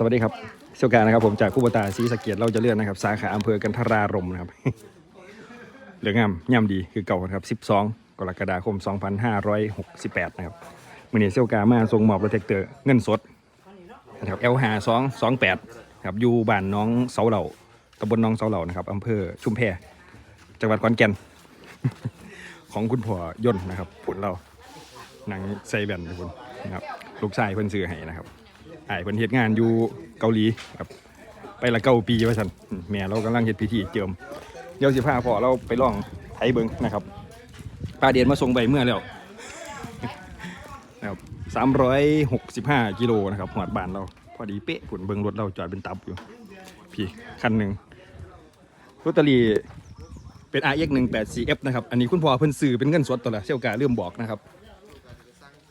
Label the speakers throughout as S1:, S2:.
S1: สวัสดีครับเชี่ยวการนะครับผมจากคู่บตาศรีสะเกียดเราจะเลื่อนนะครับ สาขาอำเภอกันทรารมนะครับเหลืองามย่ำดีคือเก่าครับ 12 กรกฎาคม 2568 นะครับมือนี้เซี่ยวกามาส่งหมอบรถแท็กเตอร์เงินสดนะครับ L 5 2 2 8ครับอยู่บ้านน้องเสาเหล่าตำบลน้องเสาเหล่านะครับอำเภอชุมแพจังหวัดขอนแก่น ของคุณพ่อย่นนะครับผุนเราหนังไซแบนทุกคนนะครับลูกชายเพิ่นซื้อให้นะครับ อ้เพิ่นเฮ็ดงานอยู่เกาหลีครับ ไปละเก้าปีว่าซั่นแม่เรากำลังเฮ็ดพิธีเจิมเดี๋ยวสิพาพ่อเราไปลองไถเบิงนะครับป้าเดียนมาส่งใบเมื่อแล้วนะครับ365กิโลนะครับหอดบานเรา พอดีเป๊ะผุนเบิงรถเราจอดเป็นตับอยู่ พี่คันหนึ่งลอตตอรีเป็น RX 184F นะครับ อันนี้คุณพ่อเพิ่นซื้อเป็นเงินสดตัวละเซี่ยวกาเริ่มบอกนะครับ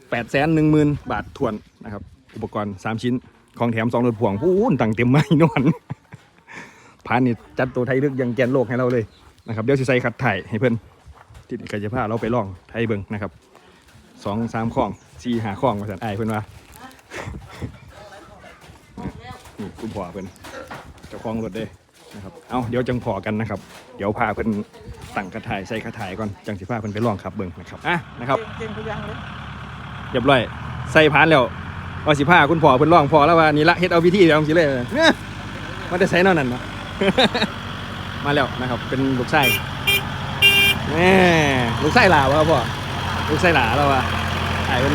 S1: แปดแสนหนึ่งหมื่นบาททวนนะครับ อุปกรณ์ 3 ชิ้น ของแถม2รถพ่วงพูนตังเต็มไม้นอนพานนี่จัดตัวไทยลึกยังแกนโลกให้เราเลยนะครับเดี๋ยวสิใส่ขัดถ่ายให้เพื่อนที่กายภาพเราไปลองไทยเบิงนะครับสองสามข้องสี่หาข้องมาสันไอายเพื่อนว่านี่คุณพ่อเพื่อนเจ้าของรถเด้นะครับเอาเดี๋ยวจังพอกันนะครับ เดี๋ยวพาเพื่อนตั้งขัดถ่ายใส่ขัดถ่ายก่อนจังสิพาเพื่อนไปลองขับเบิงนะครับอะนะครับ
S2: เก่งทุกอย่างเลย
S1: เรียบร้อยใส่พานแล้ว ว่าสิพาคุณพ่อเพิ่นร้องพอแล้วว่านี่ละเฮ็ดเอาพิธีแล้วสิเลยเนี่ยมันจะใส่นอนนั่นเนาะมาแล้วนะครับ เป็นลูกไส้แม่ลูกไส้หลาวะพ่อลูกไส้หลาแล้วว่ะถ่ายเป็น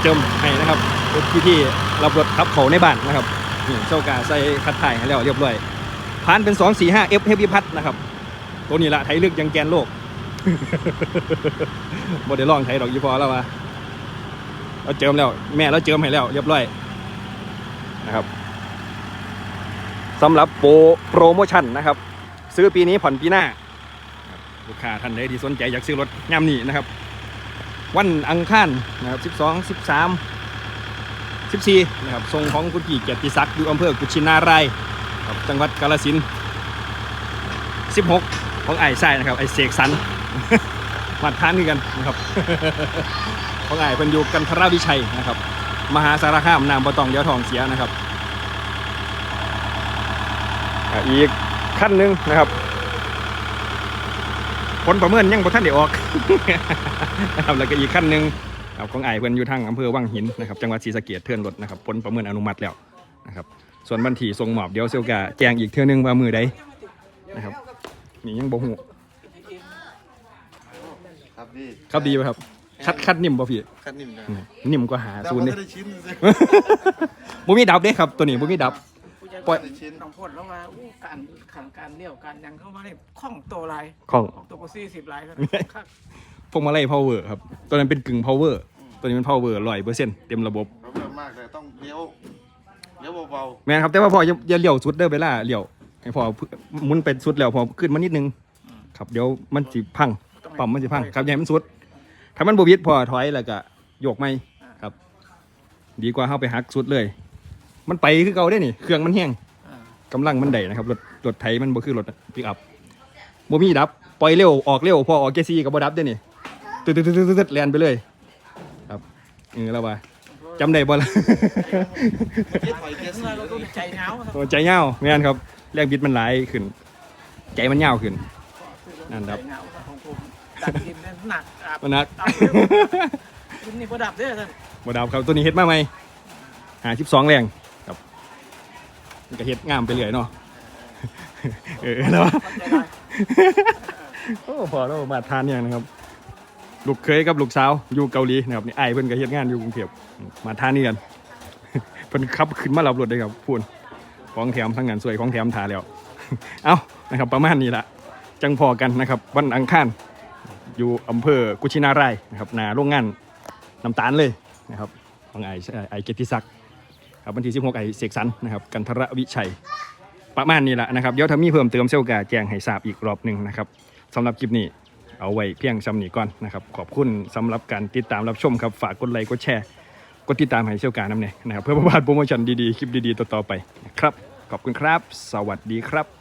S1: เจิมให้นะครับเป็นพิธีรับรถขับเขาในบ้านนะครับนี่เจ้ากาใส่คัดถ่ายให้แล้วเรียบร้อยพานเป็น2 4 5 F Heavy พัดนะครับ ตัวนี้ละไทยลึกยังแกนโลกบ่ได้ลองไทยดอกยี่พอแล้ววะ เราเจิมแล้ว แม่เราเจิมให้แล้ว เรียบร้อยนะครับสำหรับโปรโปรโมชั่นนะครับ ซื้อปีนี้ผ่อนปีหน้าลูกค้าท่านใดที่สนใจอยากซื้อรถย่ำนี้นะครับ วันอังคารนะครับ 12 13 14นะครับทรงของคุณพี่เกียรติศักดิ์อยู่อำเภอกุชินารายครับจังหวัดกาฬสินธุ์16 ของไอ้ไส้นะครับไอ้เสกสรรมาทานนี่กันนะครับ ของไอ้เป็นอยู่กันทราวิชัยนะครับ มหาสารคามนามบตองเดียวทองเสียนะครับอะอีกขั้นหนึ่งนะครับ ผลประเมินยังบ่ท่านได้ออก นะครับแล้วก็อีกขั้นหนึ่งครับของไอ้เพิ่นอยู่ทางอำเภอวังหินนะครับจังหวัดศรีสะเกษเทือนรถนะครับผลประเมินอนุมัติแล้วนะครับส่วนบันทีทรงหมอบเดี๋ยวเซลกาแจ้งอีกเทื่อนึงว่ามือใดนะครับนี่ยังบ่ฮู้
S3: ครับพี่
S1: ครับดีป่ะครับ คัดคัดนิ่มป่ะพี่
S3: คันนิ่มนะ
S1: อืมนิ่มกว่าหา
S3: แต่
S1: ศูน
S3: ว่า
S1: ย์นี่
S3: ไม่ ได้ชิ้นเลย
S1: บ่มีดับเด้ครับ ตัวนี้บ่มีดับ
S2: ผู้ใหญ่
S1: ปล่อย
S3: ไม่ได้ชิ้น
S2: น้องพลแล้วมาอู้การขันการเลี้ยวการยังเข้ามาเนี่ยคล่องตัวลาย
S1: ของ
S2: ของตัวกว่าสี่สิบลายแล้วครับ
S1: พวงมาลัย power ครับ ตัวนั้นเป็นกึ่ง power ตัวนี้มัน power ร้อยเปอร์เซ็นต์เต็มระบบ
S3: เราเร็วมากเลยต้องเลี้ยวเลี้ยวเบา
S1: แม่นครับแต่ว่าพออย่าอย่าเลี้ยวสุดเด้อเวลาเลี้ยวให้พอหมุนไปสุดแล้วพอขึ้นมานิดนึง ครับเดี๋ยวมันสิพังปั๊มมันสิพังครับอย่าให้มันสุด ถ้ามันบ่วิดพอถอยแล้วก็โยกไม่ครับ ดีกว่าเฮาไปหักสุดเลย มันไปคือเก่าได้นี่ เครื่องมันแห้ง
S2: อ่า
S1: กำลังมันได้นะครับรถรถไถมันบ่คือรถปิกอัพบ่มีดับปล่อยเร็วออกเร็วพอออกเกซีก็บ่ดับเด้นี่ตึ๊ดตึ๊ดตึ๊ดตึ๊ดตึ๊ดแล่นไปเลย ครับเออแล้วว่าจำได้บ่ล่ะ
S3: ๆเมื่อกี้ถอยเกียร์สี่
S2: เรา
S3: เล
S2: ต้อง
S3: ย
S2: ใจเงาครับ
S1: โอ้ใจเงาแม่นครับแรงบิดมันหลายขึ้น ใจมันเงาขึ้นนั่นครับ
S2: ดับดินนั่นหนักครับ
S1: มันนัก
S2: เอาเร็วคุณนี่พอดับเด้อท่าน
S1: บ่ดับครับตัวนี้เฮ็ดมาใหม่หา12แรงครับมันก็เฮ็ดงามไปเรื่อยเนาะเออแล้ว
S2: เข้าใจได้
S1: โอ้พอแล้วมาทานเนี่ยนะครับ ลูกเคยกับลูกสาวอยู่เกาหลีนะครับนี่ไอ้ายเพิ่นก็เฮ็ดงานอยู่กรุงเทพมาทานนี่กัน เพิ่นขับขึ้นมารับรถเลยครับพูนของแถมทั้งนั้นสวยของแถมทาแล้ว เอานะครับประมาณนี้ละจังพอกันนะครับ วันอังคาร อยู่อำเภอกุชินารายนะครับนาโรงงานน้ำตาลเลยนะครับของไอ้ไอ้เกติศักดิ์ครับวันที่16ไอ้เสกสรรนะครับกันทรวิชัยประมาณนี้แหละนะครับเดี๋ยวถ้ามีเพิ่มเติมเซลกาแจ้งให้ทราบอีกรอบหนึ่งนะครับสำหรับคลิปนี้เอาไว้เพียงสำนีก่อนนะครับขอบคุณสำหรับการติดตามรับชมครับฝากกดไลค์กดแชร์กดติดตามให้เซลกาน้ำเนี่ยนะครับเพื่อประพลาดโปรโมชั่นดีๆคลิปดีๆต่อๆไปนะครับขอบคุณครับ สวัสดีครับ